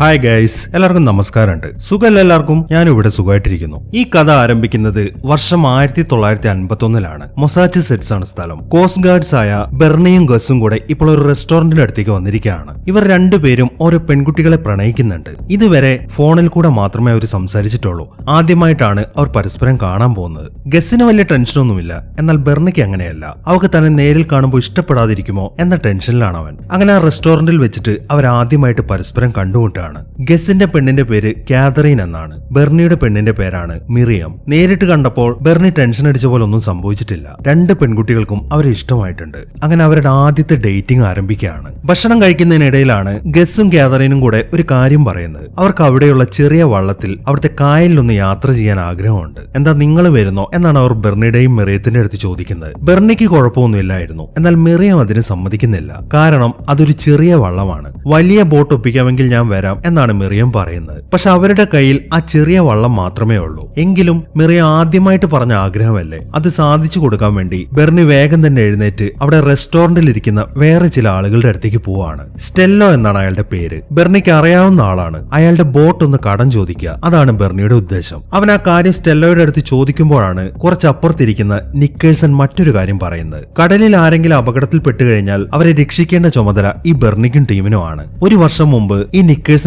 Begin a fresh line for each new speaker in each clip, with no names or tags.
Hi guys എല്ലാവർക്കും നമസ്കാരമുണ്ട്. സുഖമല്ല എല്ലാവർക്കും? ഞാൻ ഇവിടെ സുഖമായിട്ടിരിക്കുന്നു. ഈ കഥ ആരംഭിക്കുന്നത് വർഷം ആയിരത്തി തൊള്ളായിരത്തി അൻപത്തി ഒന്നിലാണ് മൊസാച്ചുസെറ്റ്സ് ആണ് സ്ഥലം. കോസ്റ്റ് ഗാർഡ്സ് ആയ ബെർണിയും ഗസും കൂടെ ഇപ്പോൾ ഒരു റെസ്റ്റോറന്റിന്റെ അടുത്തേക്ക് വന്നിരിക്കുകയാണ്. ഇവർ രണ്ടുപേരും ഓരോ പെൺകുട്ടികളെ പ്രണയിക്കുന്നുണ്ട്. ഇതുവരെ ഫോണിൽ കൂടെ മാത്രമേ അവർ സംസാരിച്ചിട്ടുള്ളൂ. ആദ്യമായിട്ടാണ് അവർ പരസ്പരം കാണാൻ പോകുന്നത്. ഗസിന് വലിയ ടെൻഷനൊന്നുമില്ല. എന്നാൽ ബെർണിക്ക് അങ്ങനെയല്ല. അവർക്ക് തന്നെ നേരിൽ കാണുമ്പോൾ ഇഷ്ടപ്പെടാതിരിക്കുമോ എന്ന ടെൻഷനിലാണ് അവൻ. അങ്ങനെ ആ റെസ്റ്റോറന്റിൽ വെച്ചിട്ട് അവർ ആദ്യമായിട്ട് പരസ്പരം കണ്ടുമുട്ടാണ് ഗസിന്റെ പെണ്ണിന്റെ പേര് കാതറീൻ എന്നാണ്. ബെർണിയുടെ പെണ്ണിന്റെ പേരാണ് മിറിയം. നേരിട്ട് കണ്ടപ്പോൾ ബെർണി ടെൻഷൻ അടിച്ച പോലെ ഒന്നും സംഭവിച്ചിട്ടില്ല. രണ്ട് പെൺകുട്ടികൾക്കും അവരെ ഇഷ്ടമായിട്ടുണ്ട്. അങ്ങനെ അവരുടെ ആദ്യത്തെ ഡേറ്റിംഗ് ആരംഭിക്കുകയാണ്. ഭക്ഷണം കഴിക്കുന്നതിനിടയിലാണ് ഗസും കാതറീനും കൂടെ ഒരു കാര്യം പറയുന്നത്. അവർക്ക് അവിടെയുള്ള ചെറിയ വള്ളത്തിൽ അവിടുത്തെ കായലിലൊന്ന് യാത്ര ചെയ്യാൻ ആഗ്രഹമുണ്ട്. എന്താ നിങ്ങൾ വരുന്നോ എന്നാണ് അവർ ബെർണിയുടെയും മെറിയത്തിന്റെ അടുത്ത് ചോദിക്കുന്നത്. ബെർണിക്ക് കുഴപ്പമൊന്നുമില്ലായിരുന്നു. എന്നാൽ മെറിയം അതിന് സമ്മതിക്കുന്നില്ല. കാരണം അതൊരു ചെറിയ വള്ളമാണ്. വലിയ ബോട്ട് ഒപ്പിക്കാമെങ്കിൽ ഞാൻ വരാം. എന്നാണ് മിറിയം പറയുന്നത്. പക്ഷെ അവരുടെ കയ്യിൽ ആ ചെറിയ വള്ളം മാത്രമേ ഉള്ളൂ. എങ്കിലും മിറിയം ആദ്യമായിട്ട് പറഞ്ഞ ആഗ്രഹമല്ലേ? അത് സാധിച്ചു കൊടുക്കാൻ വേണ്ടി ബെർണി വേഗം തന്നെ എഴുന്നേറ്റ് അവിടെ റെസ്റ്റോറന്റിൽ ഇരിക്കുന്ന വേറെ ചില ആളുകളുടെ അടുത്തേക്ക് പോവാണ്. സ്റ്റെല്ലോ എന്നാണ് അയാളുടെ പേര്. ബെർണിക്ക് അറിയാവുന്ന ആളാണ്. അയാളുടെ ബോട്ട് ഒന്ന് കടം ചോദിക്കുക. അതാണ് ബെർണിയുടെ ഉദ്ദേശം. അവൻ ആ കാര്യം സ്റ്റെല്ലോയുടെ അടുത്ത് ചോദിക്കുമ്പോഴാണ് കുറച്ചപ്പുറത്തിരിക്കുന്ന നിക്കേഴ്സൺ മറ്റൊരു കാര്യം പറയുന്നത്. കടലിൽ ആരെങ്കിലും അപകടത്തിൽ പെട്ടുകഴിഞ്ഞാൽ അവരെ രക്ഷിക്കേണ്ട ചുമതല ഈ ബെർണിക്കും ടീമിനുമാണ്. ഒരു വർഷം മുമ്പ് ഈ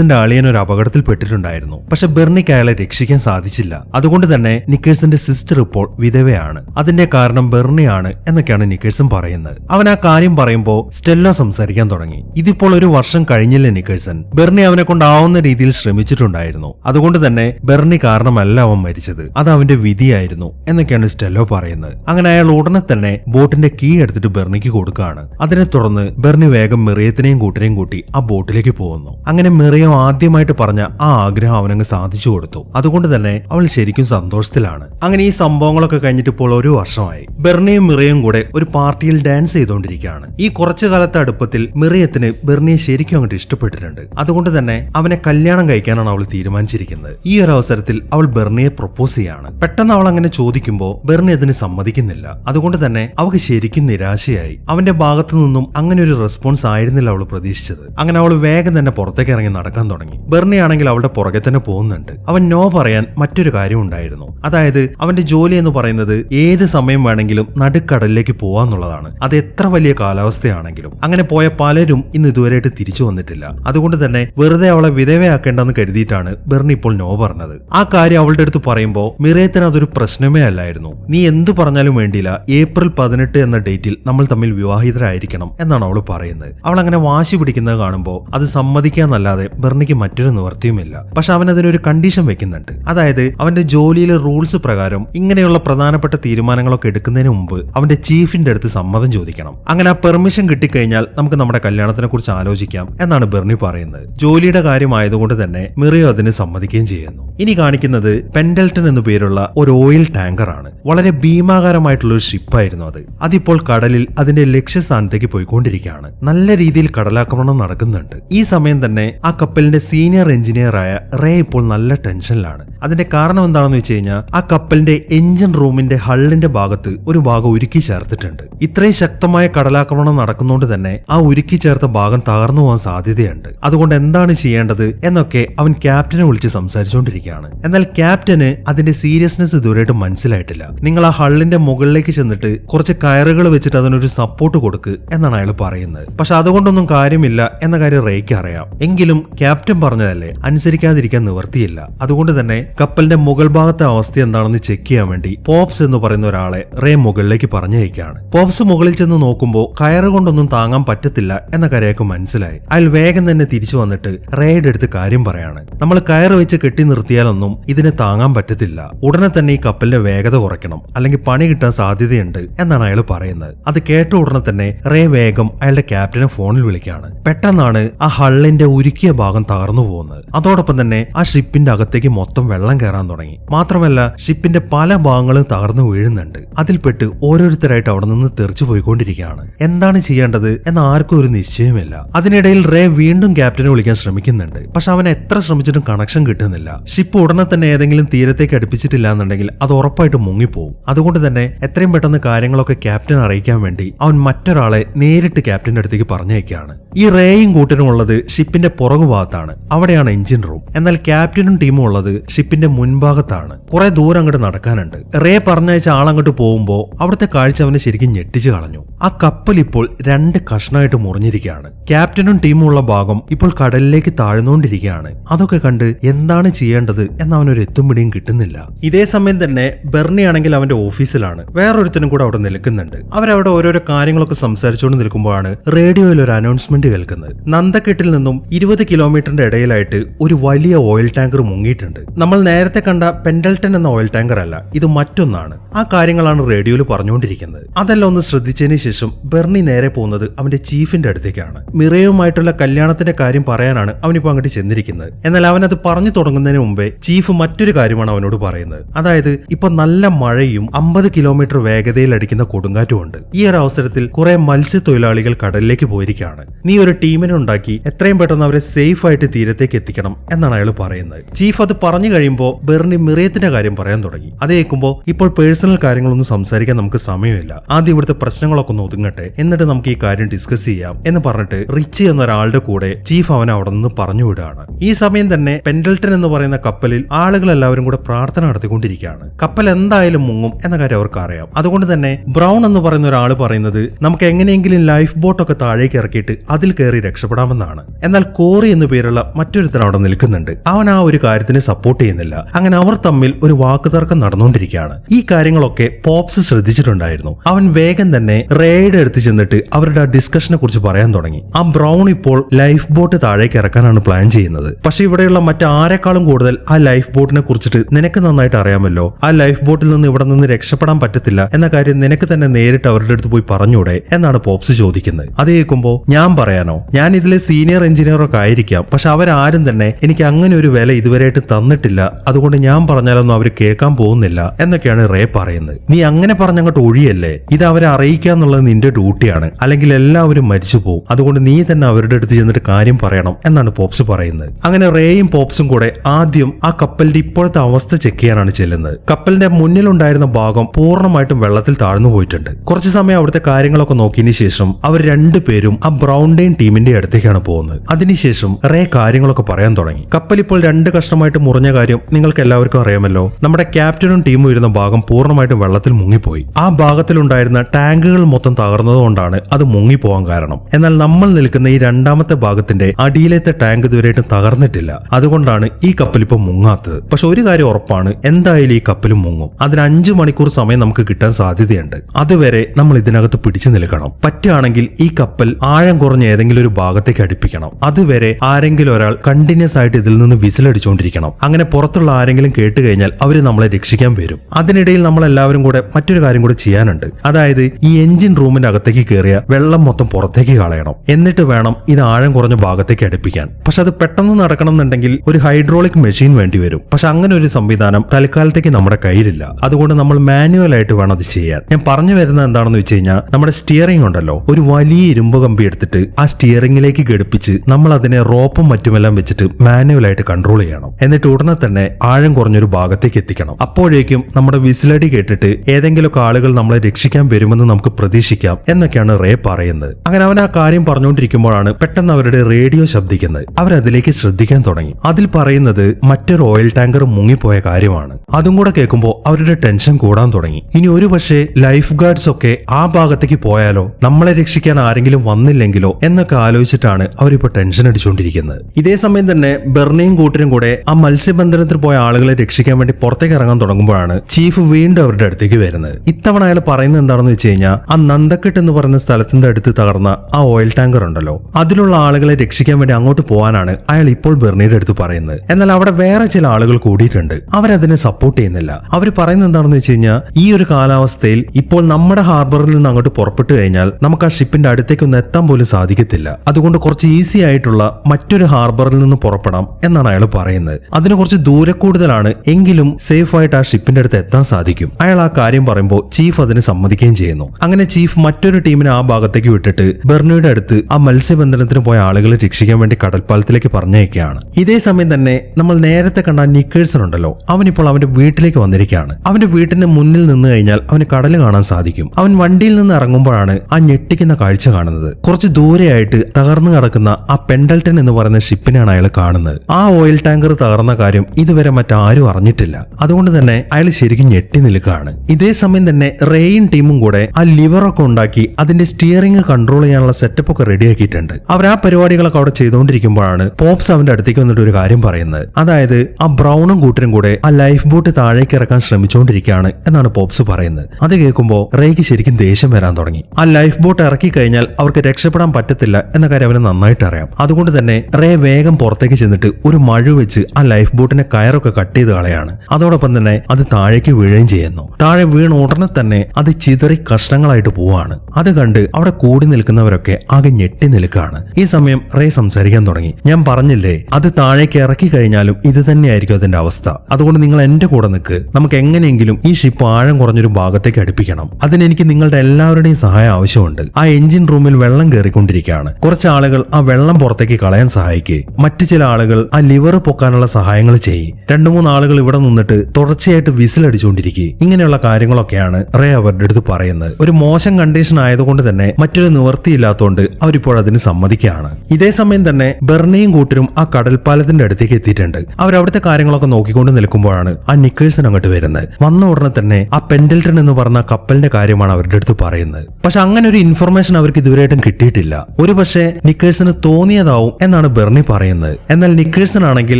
നിക്കേഴ്സിന്റെ അളിയൻ ഒരു അപകടത്തിൽ പെട്ടിട്ടുണ്ടായിരുന്നു. പക്ഷെ ബെർണിക്ക് അയാളെ രക്ഷിക്കാൻ സാധിച്ചില്ല. അതുകൊണ്ട് തന്നെ നിക്കേഴ്സിന്റെ സിസ്റ്റർ ഇപ്പോൾ വിധവയാണ്. അതിന്റെ കാരണം ബെർണിയാണ് എന്നൊക്കെയാണ് നിക്കേഴ്സും പറയുന്നത്. അവൻ ആ കാര്യം പറയുമ്പോൾ സ്റ്റെല്ലോ സംസാരിക്കാൻ തുടങ്ങി. ഇതിപ്പോൾ ഒരു വർഷം കഴിഞ്ഞില്ലേ നിക്കേഴ്സൺ ബെർണി അവനെ കൊണ്ടാവുന്ന രീതിയിൽ ശ്രമിച്ചിട്ടുണ്ടായിരുന്നു. അതുകൊണ്ട് തന്നെ ബെർണി കാരണമല്ല അവൻ മരിച്ചത്. അത് അവന്റെ വിധിയായിരുന്നു എന്നൊക്കെയാണ് സ്റ്റെല്ലോ പറയുന്നത്. അങ്ങനെ അയാൾ ഉടനെ തന്നെ ബോട്ടിന്റെ കീ എടുത്തിട്ട് ബെർണിക്ക് കൊടുക്കുകയാണ്. അതിനെ തുടർന്ന് ബെർണി വേഗം മെറിയത്തിനെയും കൂട്ടരെയും കൂട്ടി ആ ബോട്ടിലേക്ക് പോകുന്നു. അങ്ങനെ മെറിയം ആദ്യമായിട്ട് പറഞ്ഞ ആ ആഗ്രഹം അവനങ്ങ് സാധിച്ചു കൊടുത്തു. അതുകൊണ്ട് തന്നെ അവൾ ശരിക്കും സന്തോഷത്തിലാണ്. അങ്ങനെ ഈ സംഭവങ്ങളൊക്കെ കഴിഞ്ഞിട്ട് ഇപ്പോൾ ഒരു വർഷമായി. ബെർണിയും മിറിയും കൂടെ ഒരു പാർട്ടിയിൽ ഡാൻസ് ചെയ്തുകൊണ്ടിരിക്കുകയാണ്. ഈ കുറച്ചു കാലത്തെ അടുപ്പത്തിൽ മിറിയത്തിന് ബെർണിയെ ശരിക്കും അങ്ങോട്ട് ഇഷ്ടപ്പെട്ടിട്ടുണ്ട്. അതുകൊണ്ട് തന്നെ അവനെ കല്യാണം കഴിക്കാനാണ് അവൾ തീരുമാനിച്ചിരിക്കുന്നത്. ഈ ഒരു അവസരത്തിൽ അവൾ ബെർണിയെ പ്രപ്പോസ് ചെയ്യാണ്. പെട്ടെന്ന് അവൾ അങ്ങനെ ചോദിക്കുമ്പോൾ ബെർണി അതിന് സമ്മതിക്കുന്നില്ല. അതുകൊണ്ട് തന്നെ അവൾക്ക് ശരിക്കും നിരാശയായി. അവന്റെ ഭാഗത്തു നിന്നും അങ്ങനെ ഒരു റെസ്പോൺസ് ആയിരുന്നില്ല അവൾ പ്രതീക്ഷിച്ചത്. അങ്ങനെ അവൾ വേഗം തന്നെ പുറത്തേക്ക് ഇറങ്ങി നടക്കാൻ തുടങ്ങി. ബെർണി ആണെങ്കിൽ അവളുടെ പുറകെ തന്നെ പോകുന്നുണ്ട്. അവൻ നോ പറയാൻ മറ്റൊരു കാര്യം ഉണ്ടായിരുന്നു. അതായത് അവന്റെ ജോലി എന്ന് പറയുന്നത് ഏത് സമയം വേണമെങ്കിലും നടുക്കടലിലേക്ക് പോവാന്നുള്ളതാണ്. അത് എത്ര വലിയ കാലാവസ്ഥയാണെങ്കിലും. അങ്ങനെ പോയ പലരും ഇന്ന് ഇതുവരെയായിട്ട് തിരിച്ചു വന്നിട്ടില്ല. അതുകൊണ്ട് തന്നെ വെറുതെ അവളെ വിധവയാക്കേണ്ടെന്ന് കരുതിയിട്ടാണ് ബെർണി ഇപ്പോൾ നോ പറഞ്ഞത്. ആ കാര്യം അവളുടെ അടുത്ത് പറയുമ്പോൾ മിറയത്തിന് അതൊരു പ്രശ്നമേ അല്ലായിരുന്നു. നീ എന്തു പറഞ്ഞാലും വേണ്ടിയില്ല. ഏപ്രിൽ പതിനെട്ട് എന്ന ഡേറ്റിൽ നമ്മൾ തമ്മിൽ വിവാഹിതരായിരിക്കണം എന്നാണ് അവൾ പറയുന്നത്. അവൾ അങ്ങനെ വാശി പിടിക്കുന്നത് കാണുമ്പോൾ അത് സമ്മതിക്കാന്നല്ലാതെ ബെർണിക്ക് മറ്റൊരു നിവർത്തിയുമില്ല പക്ഷെ അവൻ അതിനൊരു കണ്ടീഷൻ വെക്കുന്നുണ്ട്. അതായത് അവന്റെ ജോലിയിലെ റൂൾസ് പ്രകാരം ഇങ്ങനെയുള്ള പ്രധാനപ്പെട്ട തീരുമാനങ്ങളൊക്കെ എടുക്കുന്നതിന് മുമ്പ് അവന്റെ ചീഫിന്റെ അടുത്ത് സമ്മതം ചോദിക്കണം. അങ്ങനെ ആ പെർമിഷൻ കിട്ടിക്കഴിഞ്ഞാൽ നമുക്ക് നമ്മുടെ കല്യാണത്തിനെ കുറിച്ച് ആലോചിക്കാം എന്നാണ് ബെർണി പറയുന്നത്. ജോലിയുടെ കാര്യമായതുകൊണ്ട് തന്നെ മിറിയോ അതിന് സമ്മതിക്കുകയും ചെയ്യുന്നു. ഇനി കാണിക്കുന്നത് പെൻഡൽട്ടൺ എന്നു പേരുള്ള ഒരു ഓയിൽ ടാങ്കറാണ്. വളരെ ഭീമാകാരമായിട്ടുള്ള ഒരു ഷിപ്പായിരുന്നു അത്. അതിപ്പോൾ കടലിൽ അതിന്റെ ലക്ഷ്യസ്ഥാനത്തേക്ക് പോയിക്കൊണ്ടിരിക്കുകയാണ്. നല്ല രീതിയിൽ കടലാക്രമണം നടക്കുന്നുണ്ട്. ഈ സമയം തന്നെ ആ കപ്പലിന്റെ സീനിയർ എഞ്ചിനീയറായ റേ ഇപ്പോൾ നല്ല ടെൻഷനിലാണ്. അതിന്റെ കാരണം എന്താണെന്ന് വെച്ച് കഴിഞ്ഞാൽ ആ കപ്പലിന്റെ എഞ്ചിൻ റൂമിന്റെ ഹള്ളിന്റെ ഭാഗത്ത് ഒരു ഭാഗം ഉരുക്കി ചേർത്തിട്ടുണ്ട്. ഇത്രയും ശക്തമായ കടലാക്രമണം നടക്കുന്നതുകൊണ്ട് തന്നെ ആ ഉരുക്കി ചേർത്ത ഭാഗം തകർന്നു പോകാൻ സാധ്യതയുണ്ട്. അതുകൊണ്ട് എന്താണ് ചെയ്യേണ്ടത് എന്നൊക്കെ അവൻ ക്യാപ്റ്റനെ വിളിച്ച് സംസാരിച്ചുകൊണ്ടിരിക്കുകയാണ് എന്നാൽ ക്യാപ്റ്റന് അതിന്റെ സീരിയസ്നെസ് ഇതുവരെയായിട്ട് മനസ്സിലായിട്ടില്ല. നിങ്ങൾ ആ ഹള്ളിന്റെ മുകളിലേക്ക് ചെന്നിട്ട് കുറച്ച് കയറുകൾ വെച്ചിട്ട് അതിനൊരു സപ്പോർട്ട് കൊടുക്ക് എന്നാണ് അയാൾ പറയുന്നത്. പക്ഷെ അതുകൊണ്ടൊന്നും കാര്യമില്ല എന്ന കാര്യം റേക്ക് അറിയാം. എങ്കിലും ക്യാപ്റ്റൻ പറഞ്ഞതല്ലേ അനുസരിക്കാതിരിക്കാൻ നിവർത്തിയില്ല അതുകൊണ്ട് തന്നെ കപ്പലിന്റെ മുകൾ ഭാഗത്തെ അവസ്ഥ എന്താണെന്ന് ചെക്ക് ചെയ്യാൻ വേണ്ടി പോപ്സ് എന്ന് പറയുന്ന ഒരാളെ റേ മുകളിലേക്ക് പറഞ്ഞയക്കാണ് പോപ്സ് മുകളിൽ ചെന്ന് നോക്കുമ്പോൾ കയറ് കൊണ്ടൊന്നും താങ്ങാൻ പറ്റത്തില്ല എന്ന കരയൊക്കെ മനസ്സിലായി. അയാൾ വേഗം തന്നെ തിരിച്ചു വന്നിട്ട് റേയുടെ അടുത്ത് കാര്യം പറയാണ്. നമ്മൾ കയറ് വെച്ച് കെട്ടി നിർത്തിയാലൊന്നും ഇതിനെ താങ്ങാൻ പറ്റത്തില്ല. ഉടനെ തന്നെ ഈ കപ്പലിന്റെ വേഗത കുറയ്ക്കണം. അല്ലെങ്കിൽ പണി കിട്ടാൻ സാധ്യതയുണ്ട് എന്നാണ് അയാൾ പറയുന്നത്. അത് കേട്ട ഉടനെ തന്നെ റേ വേഗം അയാളുടെ ക്യാപ്റ്റനെ ഫോണിൽ വിളിക്കുകയാണ്. പെട്ടെന്നാണ് ആ ഹള്ളിന്റെ ഉരുക്കിയ ഭാഗം തകർന്നു പോകുന്നത്. അതോടൊപ്പം തന്നെ ആ ഷിപ്പിന്റെ അകത്തേക്ക് മൊത്തം വെള്ളം കയറാൻ തുടങ്ങി. മാത്രമല്ല ഷിപ്പിന്റെ പല ഭാഗങ്ങളും തകർന്നു വീഴുന്നുണ്ട്. അതിൽപ്പെട്ട് ഓരോരുത്തരായിട്ട് അവിടെ നിന്ന് തെറിച്ചു പോയിക്കൊണ്ടിരിക്കുകയാണ്. എന്താണ് ചെയ്യേണ്ടത് എന്ന് ആർക്കും ഒരു നിശ്ചയമില്ല അതിനിടയിൽ റേ വീണ്ടും ക്യാപ്റ്റനെ വിളിക്കാൻ ശ്രമിക്കുന്നുണ്ട്. പക്ഷെ അവൻ എത്ര ശ്രമിച്ചിട്ടും കണക്ഷൻ കിട്ടുന്നില്ല. ഷിപ്പ് ഉടനെ തന്നെ ഏതെങ്കിലും തീരത്തേക്ക് അടുപ്പിച്ചിട്ടില്ല എന്നുണ്ടെങ്കിൽ അത് ഉറപ്പായിട്ട് മുങ്ങിപ്പോവും. അതുകൊണ്ട് തന്നെ എത്രയും പെട്ടെന്ന് കാര്യങ്ങളൊക്കെ ക്യാപ്റ്റൻ അറിയിക്കാൻ വേണ്ടി അവൻ മറ്റൊരാളെ നേരിട്ട് ക്യാപ്റ്റന്റെ അടുത്തേക്ക് പറഞ്ഞേക്കാണ് ഈ റേയും കൂട്ടനും ഉള്ളത് ഷിപ്പിന്റെ പുറകുഭാഗത്ത് ഭാഗത്താണ്. അവിടെയാണ് എഞ്ചിൻ റൂം എന്നാൽ ക്യാപ്റ്റനും ടീമും ഉള്ളത് ഷിപ്പിന്റെ മുൻഭാഗത്താണ്. കുറെ ദൂരം അങ്ങോട്ട് നടക്കാനുണ്ട്. റേ പറഞ്ഞയച്ച ആളങ്ങോട്ട് പോകുമ്പോ അവിടുത്തെ കാഴ്ച അവനെ ശരിക്കും ഞെട്ടിച്ചു കളഞ്ഞു. ആ കപ്പൽ ഇപ്പോൾ രണ്ട് കഷ്ണമായിട്ട് മുറിഞ്ഞിരിക്കുകയാണ്. ക്യാപ്റ്റനും ടീമും ഉള്ള ഭാഗം ഇപ്പോൾ കടലിലേക്ക് താഴ്ന്നുകൊണ്ടിരിക്കുകയാണ്. അതൊക്കെ കണ്ട് എന്താണ് ചെയ്യേണ്ടത് എന്ന് അവനൊരു എത്തും പിടിയും കിട്ടുന്നില്ല. ഇതേ സമയം തന്നെ ബെർണി ആണെങ്കിൽ അവന്റെ ഓഫീസിലാണ്. വേറൊരുത്തനും കൂടെ അവിടെ നിൽക്കുന്നുണ്ട്. അവരവിടെ ഓരോരോ കാര്യങ്ങളൊക്കെ സംസാരിച്ചുകൊണ്ട് നിൽക്കുമ്പോഴാണ് റേഡിയോയിൽ ഒരു അനൗൺസ്മെന്റ് കേൾക്കുന്നത്. നന്ദക്കെട്ടിൽ നിന്നും ഇരുപത് കിലോമീറ്ററിന്റെ ഇടയിലായിട്ട് ഒരു വലിയ ഓയിൽ ടാങ്കർ മുങ്ങിയിട്ടുണ്ട്. നമ്മൾ നേരത്തെ കണ്ട പെൻഡൽട്ടൺ എന്ന ഓയിൽ ടാങ്കർ അല്ല ഇത് മറ്റൊന്നാണ്. ആ കാര്യങ്ങളാണ് റേഡിയോയിൽ പറഞ്ഞുകൊണ്ടിരിക്കുന്നത്. അതെല്ലാം ഒന്ന് ശ്രദ്ധിച്ചതിന് ശേഷം ബെർണി നേരെ പോകുന്നത് അവന്റെ ചീഫിന്റെ അടുത്തേക്കാണ്. മിറയുമായിട്ടുള്ള കല്യാണത്തിന്റെ കാര്യം പറയാനാണ് അവനിപ്പോ അങ്ങോട്ട് ചെന്നിരിക്കുന്നത്. എന്നാൽ അവൻ അത് പറഞ്ഞു തുടങ്ങുന്നതിന് മുമ്പേ ചീഫ് മറ്റൊരു കാര്യമാണ് അവനോട് പറയുന്നത്. അതായത് ഇപ്പൊ നല്ല മഴയും അമ്പത് കിലോമീറ്റർ വേഗതയിൽ അടിക്കുന്ന കൊടുങ്കാറ്റുമുണ്ട് ഈ ഒരു അവസരത്തിൽ കുറെ മത്സ്യത്തൊഴിലാളികൾ കടലിലേക്ക് പോയിരിക്കുകയാണ്. നീ ഒരു ടീമിനെ ഉണ്ടാക്കി എത്രയും പെട്ടെന്ന് അവരെ സേഫ് ആയിട്ട് തീരത്തേക്ക് എത്തിക്കണം എന്നാണ് അയാൾ പറയുന്നത്. ചീഫ് അത് പറഞ്ഞു കഴിയുമ്പോൾ ബെർണി മിറിയത്തിന്റെ കാര്യം പറയാൻ തുടങ്ങി. അത് കേൾക്കുമ്പോൾ ഇപ്പോൾ പേഴ്സണൽ കാര്യങ്ങളൊന്നും സംസാരിക്കാൻ നമുക്ക് സമയമില്ല. ആദ്യം ഇവിടുത്തെ പ്രശ്നങ്ങളൊക്കെ ഒന്ന് ഒതുങ്ങട്ടെ എന്നിട്ട് നമുക്ക് ഈ കാര്യം ഡിസ്കസ് ചെയ്യാം എന്ന് പറഞ്ഞിട്ട് റിച്ച് എന്ന ഒരാളുടെ കൂടെ ചീഫ് അവൻ അവിടെ നിന്ന് പറഞ്ഞു വിടുകയാണ്. ഈ സമയം തന്നെ പെൻഡൽട്ടൺ എന്ന് പറയുന്ന കപ്പലിൽ ആളുകൾ എല്ലാവരും കൂടെ പ്രാർത്ഥന നടത്തിക്കൊണ്ടിരിക്കുകയാണ്. കപ്പൽ എന്തായാലും മുങ്ങും എന്ന കാര്യം അവർക്ക് അറിയാം. അതുകൊണ്ട് തന്നെ ബ്രൗൺ എന്ന് പറയുന്ന ഒരാൾ പറയുന്നത് നമുക്ക് എങ്ങനെയെങ്കിലും ലൈഫ് ബോട്ടൊക്കെ താഴേക്ക് ഇറക്കിയിട്ട് അതിൽ കയറി രക്ഷപ്പെടാമെന്നാണ്. എന്നാൽ കോറി എന്നു പേരുള്ള മറ്റൊരുത്തൻ അവിടെ നിൽക്കുന്നുണ്ട്. അവൻ ആ ഒരു കാര്യത്തിന് സപ്പോർട്ട് ചെയ്യുന്നില്ല. അങ്ങനെ അവർ തമ്മിൽ ഒരു വാക്കുതർക്കം നടന്നുകൊണ്ടിരിക്കുകയാണ്. ഈ കാര്യങ്ങളൊക്കെ പോപ്സ് ശ്രദ്ധിച്ചിട്ടുണ്ടായിരുന്നു. അവൻ വേഗം തന്നെ റേഡ് എടുത്ത് ചെന്നിട്ട് അവരുടെ ആ ഡിസ്കഷനെ കുറിച്ച് പറയാൻ തുടങ്ങി. ആ ബ്രൗൺ ഇപ്പോൾ ലൈഫ് ബോട്ട് താഴേക്ക് ഇറക്കാനാണ് പ്ലാൻ ചെയ്യുന്നത്. പക്ഷെ ഇവിടെയുള്ള മറ്റാരെക്കാളും കൂടുതൽ ആ ലൈഫ് ബോട്ടിനെ കുറിച്ചിട്ട് നിനക്ക് നന്നായിട്ട് അറിയാമല്ലോ. ആ ലൈഫ് ബോട്ടിൽ നിന്ന് ഇവിടെ നിന്ന് രക്ഷപ്പെടാൻ പറ്റത്തില്ല എന്ന കാര്യം നിനക്ക് തന്നെ നേരിട്ട് അവരുടെ അടുത്ത് പോയി പറഞ്ഞൂടെ എന്നാണ് പോപ്സ് ചോദിക്കുന്നത്. അത് കേൾക്കുമ്പോൾ ഞാൻ പറയാനോ? ഞാൻ ഇതിലെ സീനിയർ എഞ്ചിനീയർ ഒക്കെ ആയിരിക്കാം പക്ഷെ അവരാരും തന്നെ എനിക്ക് അങ്ങനെ ഒരു വില ഇതുവരെയായിട്ട് തന്നിട്ടില്ല. അതുകൊണ്ട് ഞാൻ പറഞ്ഞാലൊന്നും അവർ കേൾക്കാൻ പോകുന്നില്ല എന്നൊക്കെയാണ് റേ പറയുന്നത്. നീ അങ്ങനെ പറഞ്ഞങ്ങോട്ട് ഒഴിയല്ലേ? ഇത് അവരെ അറിയിക്കുക എന്നുള്ളത് നിന്റെ ഡ്യൂട്ടിയാണ്. അല്ലെങ്കിൽ എല്ലാവരും മരിച്ചു പോകും അതുകൊണ്ട് നീ തന്നെ അവരുടെ അടുത്ത് ചെന്നിട്ട് കാര്യം പറയണം എന്നാണ് പോപ്സ് പറയുന്നത്. അങ്ങനെ റേയും പോപ്സും കൂടെ ആദ്യം ആ കപ്പലിന്റെ ഇപ്പോഴത്തെ അവസ്ഥ ചെക്ക് ചെയ്യാനാണ് ചെല്ലുന്നത്. കപ്പലിന്റെ മുന്നിലുണ്ടായിരുന്ന ഭാഗം പൂർണമായിട്ടും വെള്ളത്തിൽ താഴ്ന്നു പോയിട്ടുണ്ട്. കുറച്ചു സമയം അവിടുത്തെ കാര്യങ്ങളൊക്കെ നോക്കിയതിന് ശേഷം അവർ രണ്ടുപേരും ആ ബ്രൗൺഡെയിൻ ടീമിന്റെ അടുത്തേക്കാണ് പോകുന്നത്. അതിനുശേഷം റേ കാര്യങ്ങളൊക്കെ പറയാൻ തുടങ്ങി. കപ്പൽ ഇപ്പോൾ രണ്ട് കഷ്ടമായിട്ട് മുറിഞ്ഞ കാര്യം നിങ്ങൾക്ക് എല്ലാവർക്കും അറിയാമല്ലോ. നമ്മുടെ ക്യാപ്റ്റനും ടീമും ഇരുന്ന ഭാഗം പൂർണമായിട്ടും വെള്ളത്തിൽ മുങ്ങിപ്പോയി. ആ ഭാഗത്തിലുണ്ടായിരുന്ന ടാങ്കുകൾ മൊത്തം തകർന്നതുകൊണ്ടാണ് അത് മുങ്ങിപ്പോവാൻ കാരണം. എന്നാൽ നമ്മൾ നിൽക്കുന്ന ഈ രണ്ടാമത്തെ ഭാഗത്തിന്റെ അടിയിലത്തെ ടാങ്ക് ഇതുവരെയായിട്ടും തകർന്നിട്ടില്ല. അതുകൊണ്ടാണ് ഈ കപ്പൽ ഇപ്പോൾ മുങ്ങാത്തത്. പക്ഷെ ഒരു കാര്യം ഉറപ്പാണ് എന്തായാലും ഈ കപ്പൽ മുങ്ങും. അതിന് അഞ്ചു മണിക്കൂർ സമയം നമുക്ക് കിട്ടാൻ സാധ്യതയുണ്ട്. അതുവരെ നമ്മൾ ഇതിനകത്ത് പിടിച്ചു നിൽക്കണം. പറ്റുകയാണെങ്കിൽ ഈ കപ്പൽ ആഴം കുറഞ്ഞ ഏതെങ്കിലും ഒരു ഭാഗത്തേക്ക് അടുപ്പിക്കണം. അതുവരെ ആരെങ്കിലും ഒരാൾ കണ്ടിന്യൂസ് ആയിട്ട് ഇതിൽ നിന്ന് വിസിലടിച്ചുകൊണ്ടിരിക്കണം അങ്ങനെ പുറത്തുള്ള ആരെങ്കിലും കേട്ട് കഴിഞ്ഞാൽ അവർ നമ്മളെ രക്ഷിക്കാൻ വരും. അതിനിടയിൽ നമ്മൾ എല്ലാവരും കൂടെ മറ്റൊരു കാര്യം കൂടെ ചെയ്യാനുണ്ട്. അതായത് ഈ എഞ്ചിൻ റൂമിന്റെ അകത്തേക്ക് കയറിയ വെള്ളം മൊത്തം പുറത്തേക്ക് കളയണം. എന്നിട്ട് വേണം ഇത് ആഴം കുറഞ്ഞ ഭാഗത്തേക്ക് അടുപ്പിക്കാൻ. പക്ഷെ അത് പെട്ടെന്ന് നടക്കണം എന്നുണ്ടെങ്കിൽ ഒരു ഹൈഡ്രോളിക് മെഷീൻ വേണ്ടി വരും. പക്ഷെ അങ്ങനെ ഒരു സംവിധാനം തൽക്കാലത്തേക്ക് നമ്മുടെ കയ്യിലില്ല. അതുകൊണ്ട് നമ്മൾ മാനുവൽ ആയിട്ട് വേണം അത് ചെയ്യാൻ. ഞാൻ പറഞ്ഞു വരുന്നത് എന്താണെന്ന് വെച്ച് കഴിഞ്ഞാൽ നമ്മുടെ സ്റ്റിയറിംഗ് ഉണ്ടല്ലോ. ഒരു വലിയ ഇരുമ്പ് കമ്പി എടുത്തിട്ട് ആ സ്റ്റിയറിംഗിലേക്ക് ഘടിപ്പിച്ച് നമ്മൾ അതിനെ റോപ്പും മറ്റുമെല്ലാം വെച്ചിട്ട് മാനുവൽ ആയിട്ട് കൺട്രോൾ ചെയ്യണം. എന്നിട്ട് ഉടനെ തന്നെ ആഴം കുറഞ്ഞൊരു ഭാഗത്തേക്ക് എത്തിക്കണം. അപ്പോഴേക്കും നമ്മുടെ വിസിലടി കേട്ടിട്ട് ഏതെങ്കിലുമൊക്കെ ആളുകൾ നമ്മളെ രക്ഷിക്കാൻ വരുമെന്ന് നമുക്ക് പ്രതീക്ഷിക്കാം എന്നൊക്കെയാണ് റേ പറയുന്നത്. അങ്ങനെ അവൻ ആ കാര്യം പറഞ്ഞുകൊണ്ടിരിക്കുമ്പോഴാണ് പെട്ടെന്ന് അവരുടെ റേഡിയോ ശബ്ദിക്കുന്നത്. അവരതിലേക്ക് ശ്രദ്ധിക്കാൻ തുടങ്ങി. അതിൽ പറയുന്നത് മറ്റൊരു ഓയിൽ ടാങ്കർ മുങ്ങിപ്പോയ കാര്യമാണ്. അതും കൂടെ കേൾക്കുമ്പോൾ അവരുടെ ടെൻഷൻ കൂടാൻ തുടങ്ങി. ഇനി ഒരു പക്ഷേ ലൈഫ് ഗാർഡ്സ് ഒക്കെ ആ ഭാഗത്തേക്ക് പോയാലോ? നമ്മളെ രക്ഷിക്കാൻ ആരെങ്കിലും വന്നില്ലെങ്കിലോ? എന്നൊക്കെ ആലോചിച്ചിട്ടാണ് അവരിപ്പോ ടെൻഷൻ അടിച്ചുകൊണ്ടിരിക്കുന്നത് ഇതേ സമയം തന്നെ ബെർണിയും കൂട്ടരും കൂടെ ആ മത്സ്യബന്ധനത്തിൽ പോയ ആളുകളെ രക്ഷിക്കാൻ വേണ്ടി പുറത്തേക്ക് ഇറങ്ങാൻ തുടങ്ങുമ്പോഴാണ് ചീഫ് വീണ്ടും അവരുടെ അടുത്തേക്ക് വരുന്നത്. ഇത്തവണ അയാൾ പറയുന്നത് എന്താണെന്ന് വെച്ച് കഴിഞ്ഞാൽ ആ നന്ദക്കെട്ട് എന്ന് പറയുന്ന സ്ഥലത്തിന്റെ അടുത്ത് തകർന്ന ആ ഓയിൽ ടാങ്കർ ഉണ്ടല്ലോ. അതിലുള്ള ആളുകളെ രക്ഷിക്കാൻ വേണ്ടി അങ്ങോട്ട് പോകാനാണ് അയാൾ ഇപ്പോൾ ബെർണിയുടെ അടുത്ത് പറയുന്നത്. എന്നാൽ അവിടെ വേറെ ചില ആളുകൾ കൂടിയിട്ടുണ്ട്. അവരതിനെ സപ്പോർട്ട് ചെയ്യുന്നില്ല. അവർ പറയുന്നത് എന്താണെന്ന് വെച്ച് കഴിഞ്ഞാൽ ഈ ഒരു കാലാവസ്ഥയിൽ ഇപ്പോൾ നമ്മുടെ ഹാർബറിൽ നിന്ന് അങ്ങോട്ട് പുറപ്പെട്ടു കഴിഞ്ഞാൽ നമുക്ക് ആ ഷിപ്പിന്റെ അടുത്തേക്ക് ഒന്ന് എത്താൻ പോലും സാധിക്കത്തില്ല. അതുകൊണ്ട് കുറച്ച് ഈസി ആയിട്ടുള്ള മറ്റൊരു ഹാർബറിൽ നിന്ന് പുറപ്പെടാം എന്നാണ് അയാൾ പറയുന്നത്. അതിന് കുറച്ച് ദൂരെ കൂടുതലാണ് എങ്കിലും സേഫ് ആയിട്ട് ആ ഷിപ്പിന്റെ അടുത്ത് എത്താൻ സാധിക്കും. അയാൾ ആ കാര്യം പറയുമ്പോൾ ചീഫ് അതിന് സമ്മതിക്കുകയും ചെയ്യുന്നു. അങ്ങനെ ചീഫ് മറ്റൊരു ടീമിനെ ആ ഭാഗത്തേക്ക് വിട്ടിട്ട് ബെർണിയുടെ അടുത്ത് ആ മത്സ്യബന്ധനത്തിന് പോയ ആളുകളെ രക്ഷിക്കാൻ വേണ്ടി കടൽപ്പാലത്തിലേക്ക് പറഞ്ഞയക്കുകയാണ്. ഇതേ സമയം തന്നെ നമ്മൾ നേരത്തെ കണ്ട നിക്കേഴ്സൺ ഉണ്ടല്ലോ അവനിപ്പോൾ അവന്റെ വീട്ടിലേക്ക് വന്നിരിക്കുകയാണ്. അവന്റെ വീട്ടിന് മുന്നിൽ നിന്ന് കഴിഞ്ഞാൽ അവന് കടൽ കാണാൻ സാധിക്കും. അവൻ വണ്ടിയിൽ നിന്ന് ഇറങ്ങുമ്പോഴാണ് ആ ഞെട്ടിക്കുന്ന കാഴ്ച കാണുന്നത്. കുറച്ച് ദൂരെയായിട്ട് തകർന്നു കിടക്കുന്ന ആ പെൻഡൽട്ടൺ എന്ന് പറയുന്ന ഷിപ്പിനെയാണ് അയാൾ കാണുന്നത്. ആ ഓയിൽ ടാങ്കർ തകർന്ന കാര്യം ഇതുവരെ മറ്റാരും അറിഞ്ഞിട്ടില്ല. അതുകൊണ്ട് തന്നെ അയാൾ ശരിക്കും ഞെട്ടി നിൽക്കുകയാണ്. ഇതേ സമയം തന്നെ റെയിൻ ടീമും കൂടെ ആ ലിവറൊക്കെ ഉണ്ടാക്കി അതിന്റെ സ്റ്റിയറിംഗ് കൺട്രോൾ ചെയ്യാനുള്ള സെറ്റപ്പ് ഒക്കെ റെഡിയാക്കിയിട്ടുണ്ട്. അവർ ആ പരിപാടികളൊക്കെ അവിടെ ചെയ്തുകൊണ്ടിരിക്കുമ്പോഴാണ് പോപ്സ് അവന്റെ അടുത്തേക്ക് വന്നിട്ട് ഒരു കാര്യം പറയുന്നത്. അതായത് ആ ബ്രൗണും കൂട്ടരും കൂടെ ആ ലൈഫ് ബോട്ട് താഴേക്ക് ഇറക്കാൻ ശ്രമിച്ചുകൊണ്ടിരിക്കുകയാണ് എന്നാണ് പോപ്സ് പറയുന്നത്. അത് കേൾക്കുമ്പോൾ റേക്ക് ശരിക്കും ദേഷ്യം വരാൻ തുടങ്ങി. ആ ലൈഫ് ബോട്ട് ഇറക്കി കഴിഞ്ഞാൽ അവർക്ക് രക്ഷപ്പെടാൻ പറ്റത്തില്ല എന്ന കാര്യം അവന് നന്നായിട്ട് അറിയാം. അതുകൊണ്ട് തന്നെ റേ വേഗം പുറത്തേക്ക് ചെന്നിട്ട് ഒരു മഴ വെച്ച് ആ ലൈഫ് ബോട്ടിന്റെ കയറൊക്കെ കട്ട് ചെയ്ത് കളയാണ്. അതോടൊപ്പം തന്നെ അത് താഴേക്ക് വീഴുകയും ചെയ്യുന്നു. താഴെ വീണ് ഉടനെ തന്നെ അത് ചിതറി കഷ്ണങ്ങളായിട്ട് പോവാണ്. അത് കണ്ട് അവിടെ കൂടി നിൽക്കുന്നവരൊക്കെ ആകെ ഞെട്ടി നിൽക്കുകയാണ്. ഈ സമയം റേ സംസാരിക്കാൻ തുടങ്ങി. ഞാൻ പറഞ്ഞില്ലേ അത് താഴേക്ക് ഇറക്കി കഴിഞ്ഞാലും ഇത് തന്നെയായിരിക്കും അതിന്റെ അവസ്ഥ. അതുകൊണ്ട് നിങ്ങൾ എന്റെ കൂടെ നിൽക്ക്. നമുക്ക് എങ്ങനെയെങ്കിലും ഈ ഷിപ്പ് ആഴം കുറഞ്ഞൊരു ഭാഗത്തേക്ക് അടുപ്പിക്കണം. അതിന് എനിക്ക് നിങ്ങളുടെ എല്ലാവരുടെയും സഹായം ആവശ്യമുണ്ട്. ആ എഞ്ചിൻ റൂമിൽ വെള്ളം കയറിക്കൊണ്ടിരിക്കുകയാണ്. കുറച്ച് ആളുകൾ ആ വെള്ളം പുറത്തേക്ക് കളയാൻ സഹായിക്കുക മറ്റു ചില ആളുകൾ ആ ലിവർ പൊക്കാനുള്ള സഹായങ്ങൾ ചെയ്യ്. രണ്ടു മൂന്ന് ആളുകൾ ഇവിടെ നിന്നിട്ട് തുടർച്ചയായിട്ട് വിസിൽ അടിച്ചുകൊണ്ടിരിക്കുക ഇങ്ങനെയുള്ള കാര്യങ്ങളൊക്കെയാണ് റേ അവരുടെ അടുത്ത് പറയുന്നത്. ഒരു മോശം കണ്ടീഷൻ ആയതുകൊണ്ട് തന്നെ മറ്റൊരു നിവൃത്തിയില്ലാത്തതുകൊണ്ട് അവരിപ്പോൾ അതിന് സമ്മതിക്കുകയാണ്. ഇതേ സമയം തന്നെ ബെർണിയും കൂട്ടരും ആ കടൽപ്പാലത്തിന്റെ അടുത്തേക്ക് എത്തിയിട്ടുണ്ട്. അവരവിടുത്തെ കാര്യങ്ങളൊക്കെ നോക്കിക്കൊണ്ട് നിൽക്കുമ്പോഴാണ് ആ നിക്കേഴ്സൺ അങ്ങോട്ട് വരുന്നത്. വന്ന ഉടനെ തന്നെ ആ പെൻഡൽട്ടൺ എന്ന് പറഞ്ഞ കപ്പലിന്റെ കാര്യമാണ് അവരുടെ അടുത്ത് പറയുന്നത്. പക്ഷെ അങ്ങനെ ഒരു ഇൻഫർമേഷൻ അവർക്ക് ഇതുവരെയായിട്ടും കിട്ടിയിട്ടില്ല. ഒരു പക്ഷേ നിക്കേഴ്സിന് തോന്നിയതാവും എന്നാണ് ബെർണി പറയുന്നത്. എന്നാൽ നിക്കേഴ്സൺ ആണെങ്കിൽ